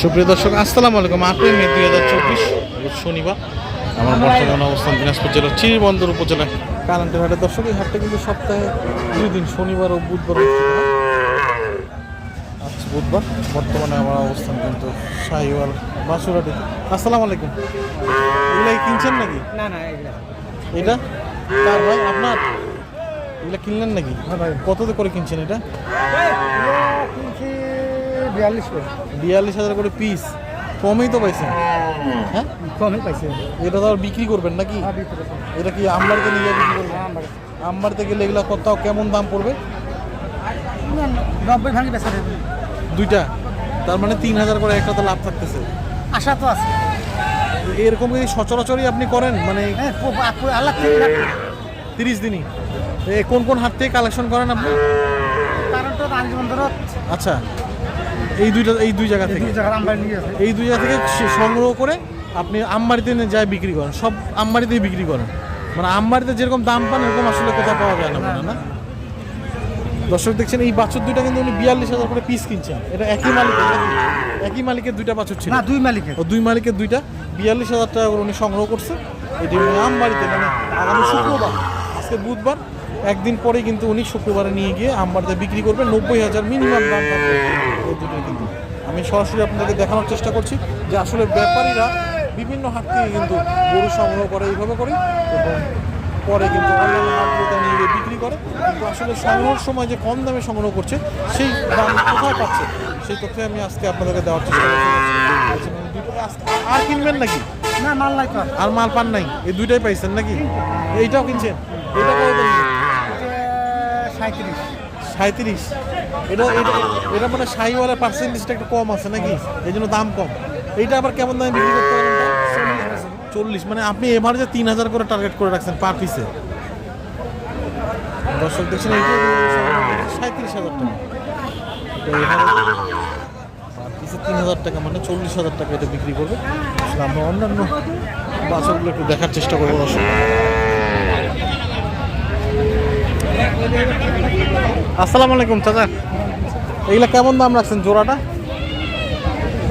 সুপ্রিয় দর্শক আসসালামু আলাইকুম। আটই মে দুই হাজার চব্বিশ শনিবার। আমার বর্তমান অবস্থান দিনাজপুর জেলার চিরিবন্দর উপজেলায়। কালান্টের হাটের দর্শক এই হাটটা কিন্তু সপ্তাহে দুই দিন শনিবার ও বুধবার আজ বুধবার বর্তমানে আমার অবস্থান কিন্তু শাহিওয়াল বাসুরাটি। আসসালামু আলাইকুম। এগুলো কিনছেন নাকি? না না এটা? কার ভাই? আপনার? এগুলো কিনলেন নাকি? হ্যাঁ ভাই কত করে কিনছেন এটা? বিয়াল্লিশ হাজার করে পিস কমেই তো পাইছেন। হ্যাঁ। কমই পাইছি এটা তো আর বিক্রি করবেন নাকি? হ্যাঁ। এটা কি আমবাড়িতে নিয়ে বিক্রি করবেন? হ্যাঁ, আমবাড়িতে। গেলে এগুলো কত কেমন দাম পড়বে? নব্বই ভাঙি বেচা দুইটা? তার মানে তিন হাজার করে একটা তো লাভ থাকতেছে। আশা তো আছে। এরকম কি সচরাচরই আপনি করেন? মানে হ্যাঁ আল্লাহ তিরিশ দিনই। কোন কোন হাট থেকে কালেকশন করেন আপনি? কারণ তো আচ্ছা। এই দুইটা এই দুই জায়গা থেকে। এই দুই জায়গা থেকে সংগ্রহ করে আপনি আমবাড়িতে যায় বিক্রি করেন। সব আমবাড়িতেই বিক্রি করেন। মানে আমবাড়িতে যেরকম দাম পান এরকম আসলে কোথাও পাওয়া যায় না মনে না? দর্শক দেখছেন এই বাছুর দুইটা কিন্তু উনি বিয়াল্লিশ হাজার করে পিস কিনছেন। এটা একই মালিকের নাকি? একই মালিকের দুইটা বাছুর ছিল। না দুই মালিকের। ও দুই মালিকের দুইটা। বিয়াল্লিশ হাজার টাকা করে উনি সংগ্রহ করছে। এটি আমবাড়িতে মানে আগামী শুক্রবার আজকে বুধবার একদিন পরে কিন্তু উনি শুক্রবারে নিয়ে গিয়ে আমবাড়িতে বিক্রি করবেন নব্বই হাজার মিনিমাম দাম থাকবে। এই দুটোই কিন্তু। আমি সরাসরি আপনাদেরকে দেখানোর চেষ্টা করছি যে আসলে ব্যাপারীরা বিভিন্ন হাট থেকে কিন্তু গরু সংগ্রহ করে এইভাবে করে এবং পরে কিন্তু অন্যান্য হাটগুলোতে নিয়ে গিয়ে বিক্রি করে। কিন্তু আসলে সংগ্রহের সময় যে কম দামে সংগ্রহ করছে সেই দাম কোথায় পাচ্ছে সেই তথ্য আমি আজকে আপনাদেরকে দেওয়ার চেষ্টা করছি। আর কিনবেন নাকি? না মাল নাই আর। মাল পান নাই? এই দুইটাই পাইছেন নাকি? এইটাও কিনছেন? এটা সাঁত্রিশ সাঁত্রিশ এটা এটা এটা মানে শাহিওয়ালা পার্সেন্টেজটা একটু কম আছে নাকি? এই জন্য দাম কম। এইটা আবার কেমন দামে বিক্রি করতে পারেন চল্লিশ। মানে আপনি এবার যে তিন হাজার করে টার্গেট করে রাখছেন পার পিসে দর্শক দেখছেন এইটা সাঁত্রিশ হাজার টাকা। তো পিসে তিন হাজার টাকা মানে চল্লিশ হাজার টাকা এটা বিক্রি করবে। আসলে আমরা অন্যান্য বাসগুলো একটু দেখার চেষ্টা করব আসসালামু আলাইকুম চাচা। এগুলা কেমন দাম রাখছেন জোড়াটা?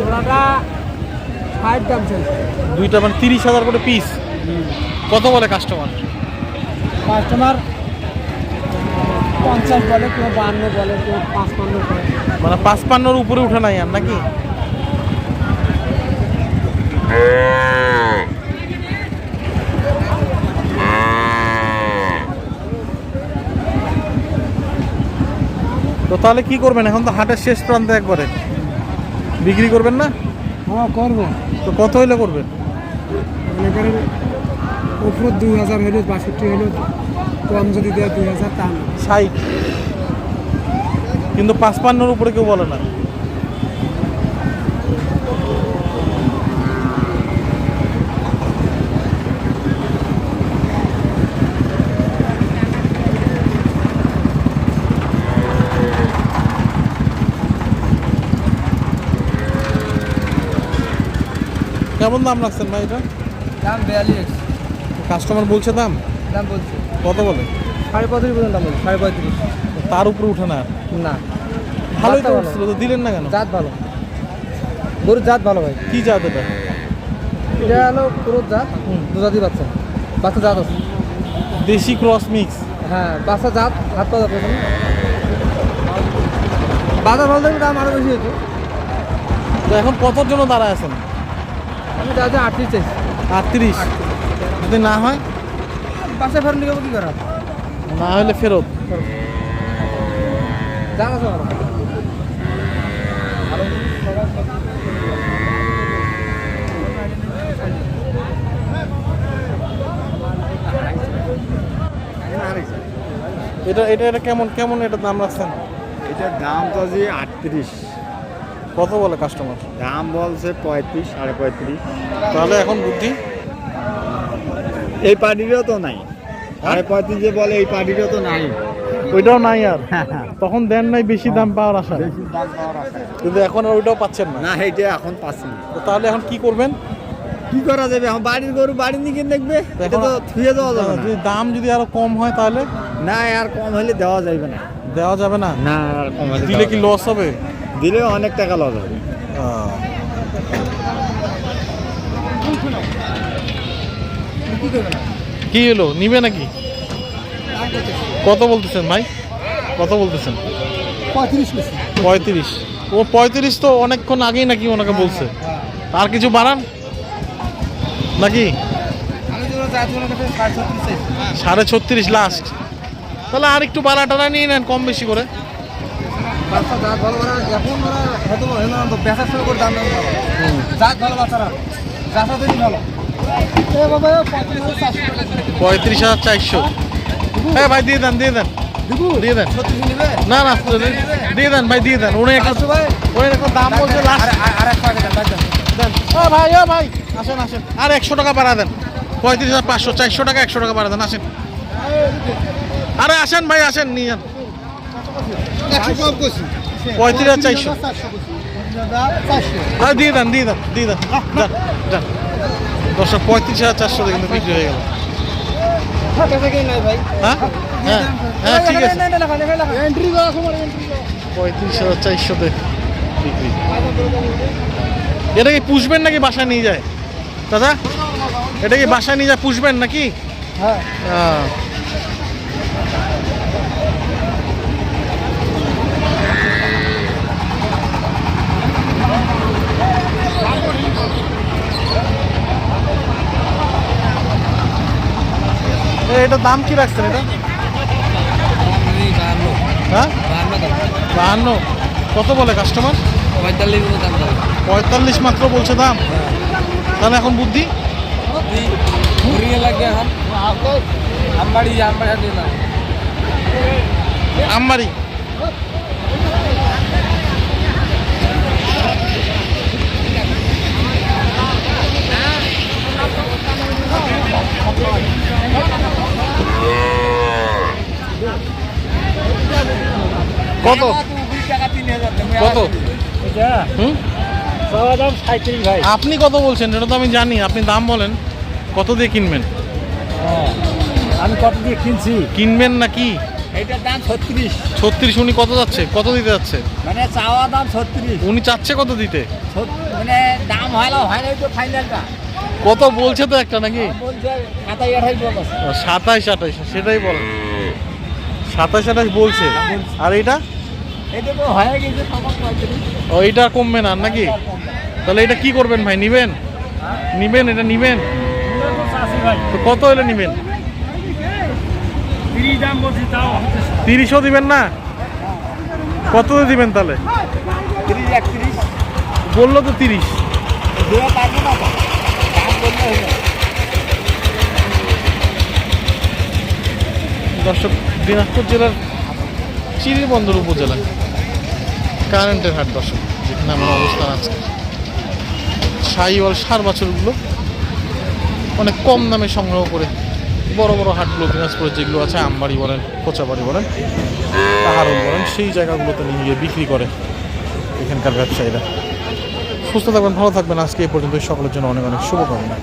ওনাটা ষাট দাম দুইটা মানে তিরিশ হাজার করে পিস কত বলে কাস্টমার কাস্টমার পঞ্চাশ বলে কেউ বান্ন বলে কেউ পাঁচপান্ন করে মানে পাঁচ পান্নর উপরে উঠে নাই আর নাকি? তো তাহলে কি করবেন? এখন তো হাটের শেষ প্রান্তে একবারে। বিক্রি করবেন না? হ্যাঁ করব। তো কত হইলে করবেন? মনে করেন উপর দুই হাজার হলো বাষট্টি হলো কম যদি দেয় দুই হাজার তা না। ষাট। কিন্তু পাঁচ পান্নর উপরে কেউ বলে না। কেমন দাম রাখছেন ভাই এটা? দাম বিয়াল্লিশ। কাস্টমার বলছে দাম? দাম বলছে। কত বলে? সাড়ে পঁয়ত্রিশ পর্যন্ত দাম বলছি সাড়ে পঁয়ত্রিশ। তার উপরে উঠে না? না। ভালোই তো উঠছিল তো দিলেন না কেন? জাত ভালো। গরুর জাত ভালো ভাই। কি জাত এটা? এটা হলো গরুর জাত হুম। দু জাতি বাচ্চা। বাচ্চা জাত আছে। দেশি ক্রস মিক্স। হ্যাঁ বাচ্চা জাত হাত পা যাচ্ছে বাজার ভালো দাম আরও বেশি হতো তো এখন কতর জন্য দাঁড়ায় আছেন। আমি দাদা আটত্রিশ চাইছি। আটত্রিশ? যদি না হয়? বাসায় ফেরত নিয়ে কি করা? না হলে ফেরত। এটা এটা এটা কেমন কেমন এটা দাম রাখছেন? এটার দাম তো যে আটত্রিশ। কত বলে কাস্টমার দাম বলছে পঁয়ত্রিশ সাড়ে পঁয়ত্রিশ। তাহলে এখন বুদ্ধি? এই পার্টিরও তো নাই। সাড়ে পঁয়ত্রিশ যে বলে এই পার্টিরও তো নাই। ওইটাও নাই আর? তখন দেন নাই বেশি দাম পাওয়ার আশা? আশা। কিন্তু এখন আর ওইটাও পাচ্ছেন না? না এইটা এখন পাচ্ছি না। তো তাহলে এখন কি করবেন? কি করা যাবে? এখন বাড়ির গরু বাড়ির দিকে দেখবে? এটা তো থুয়ে দেওয়া যাবে না। যদি দাম যদি আরও কম হয় তাহলে? না আর কম হলে দেওয়া যাবে না। দেওয়া যাবে না? না আর কম হলে দিলে কি লস হবে। দিলে অনেক টাকা লস হবে। কি হলো? নিবে নাকি? কত বলতেছেন ভাই? কত বলতেছেন? পঁয়ত্রিশ ও পঁয়ত্রিশ তো অনেকক্ষণ আগেই নাকি ওনাকে বলছে। আর কিছু বাড়ান? নাকি? সাড়ে ছত্রিশ লাস্ট। তাহলে আর একটু বাড়া টাড়া নিয়ে নেন কম বেশি করে। বাচ্চা যা ভালো ভালো এখন ওরা হয়তো হেন বেচার শুরু করে দাম দাম ভালো যাক ভালো বাচ্চারা যাচা তৈরি ভালো। পঁয়ত্রিশ হাজার চারশো হ্যাঁ ভাই দিয়ে দেন দিয়ে দেন। দিয়ে দেন। না না দিয়ে দেন ভাই দিয়ে দেন। উনি একটা ভাই। উনি এখন দাম বলছে লাস্ট আর- একশো আগে দেন ও ভাই ও ভাই আসেন আসেন। আর একশো টাকা বাড়া দেন। পঁয়ত্রিশ হাজার পাঁচশো চারশো টাকা একশো টাকা বাড়া দেন আসেন। আরে আসেন ভাই আসেন নিয়ে যান। পঁয়ত্রিশ হাজার চারশো। চারশো আর দিয়ে দেন দিয়ে দেন দিয়ে দেন। দেন দেন। দশটা পঁয়ত্রিশ হাজার চারশোতে কিন্তু বিক্রি হয়ে গেল। হ্যাঁ? হ্যাঁ হ্যাঁ ঠিক আছে। পঁয়ত্রিশ হাজার চারশোতে বিক্রি। এটা কি পুষবেন নাকি বাসায় নিয়ে যায়? দাদা এটা কি বাসায় নিয়ে যায় পুষবেন নাকি? হ্যাঁ। আহ। এ, এটার দাম কি রাখছেন এটা? হ্যাঁ? বাহান্ন। কত বলে কাস্টমার পঁয়তাল্লিশ পঁয়তাল্লিশ মাত্র বলছে দাম। তাহলে এখন বুদ্ধি? আমারি আমবাড়ি কত? কত? আপনি কত বলছেন? এটা তো আমি জানি আপনি দাম বলেন। কত দিয়ে কিনবেন? আমি কত দিয়ে কিনছি? কিনবেন নাকি এটার দাম ছত্রিশ। ছত্রিশ উনি কত যাচ্ছে? কত দিতে যাচ্ছে? মানে চাওয়া দাম ছত্রিশ। উনি চাচ্ছে কত দিতে? মানে দাম হয় না হয় না তো ফাইনালটা। কত বলছে তো একটা নাকি? সাতাইশ আঠাইশ সেটাই বল সাতাইশ আঠাইশ বলছে। আর এটা হয়ে ও এটা কমবে না নাকি? তাহলে এটা কি করবেন ভাই নিবেন? নিবেন এটা নিবেন? তো কত হলে নিবেন? তিরিশও দিবেন না? কত দিবেন তাহলে? বলল তো তিরিশ দেওয়া পারব না তো দাম বললে হলো দর্শক দিনাজপুর জেলার চিরিবন্দর উপজেলা কারেন্টের হাট দর্শক, যেখানে আমার অবস্থান আছে। সাইওয়াল সার বাছুরগুলো অনেক কম দামে সংগ্রহ করে বড় বড় হাটগুলো দিনাজপুরে যেগুলো আছে, আমবাড়ি বলেন, কোচাবাড়ি বলেন পাহাড়ল বলেন, সেই জায়গাগুলোতে নিয়ে গিয়ে বিক্রি করে এখানকার ব্যবসায়ীরা। সুস্থ থাকবেন, ভালো থাকবেন। আজকে এই পর্যন্ত সকলের জন্য অনেক অনেক শুভকামনা।